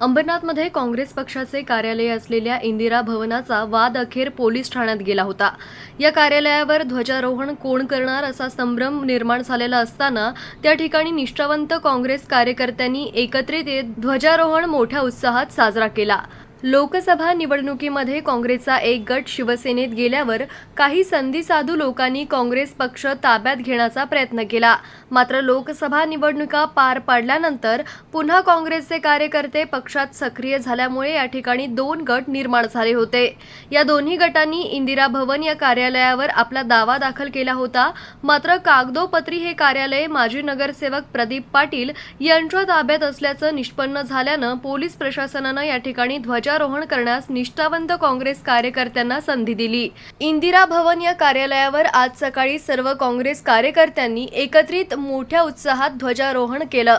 अंबरनाथमध्ये काँग्रेस पक्षाचे कार्यालय असलेल्या इंदिरा भवनाचा वाद अखेर पोलीस ठाण्यात गेला होता. या कार्यालयावर ध्वजारोहण कोण करणार असा संभ्रम निर्माण झालेला असताना त्या ठिकाणी निष्ठावंत काँग्रेस कार्यकर्त्यांनी एकत्रित येत ध्वजारोहण मोठ्या उत्साहात साजरा केला. लोकसभा निवडणुकीमध्ये काँग्रेसचा एक गट शिवसेनेत गेल्यावर काही संधी साधू लोकांनी काँग्रेस पक्ष ताब्यात घेण्याचा प्रयत्न केला. मात्र लोकसभा निवडणुका पार पाडल्यानंतर पुन्हा काँग्रेसचे कार्यकर्ते पक्षात सक्रिय झाल्यामुळे या ठिकाणी दोन गट निर्माण झाले होते. या दोन्ही गटांनी इंदिरा भवन या कार्यालयावर आपला दावा दाखल केला होता. मात्र कागदोपत्री हे कार्यालय माजी नगरसेवक प्रदीप पाटील यांच्या ताब्यात असल्याचं निष्पन्न झाल्यानं पोलीस प्रशासनानं या ठिकाणी ध्वज ध्वजारोहण करण्यास निष्ठावंत काँग्रेस कार्यकर्त्यांना संधी दिली. इंदिरा भवन या कार्यालयावर आज सकाळी सर्व काँग्रेस कार्यकर्त्यांनी एकत्रित मोठ्या उत्साहात ध्वजारोहण केलं.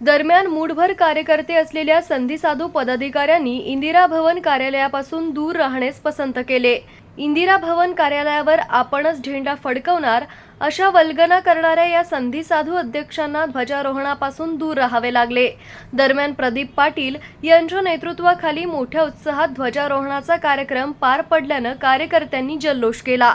दरम्यान मूठभर कार्यकर्ते असलेल्या संधीसाधू पदाधिकाऱ्यांनी इंदिरा भवन कार्यालयापासून दूर राहणेच पसंत केले. इंदिरा भवन कार्यालयावर आपणच झेंडा फडकवणार अशा वल्गना करणाऱ्या या संधीसाधू अध्यक्षांना ध्वजारोहणापासून दूर राहावे लागले. दरम्यान प्रदीप पाटील यांच्या नेतृत्वाखाली मोठ्या उत्साहात ध्वजारोहणाचा कार्यक्रम पार पडल्यानं कार्यकर्त्यांनी जल्लोष केला.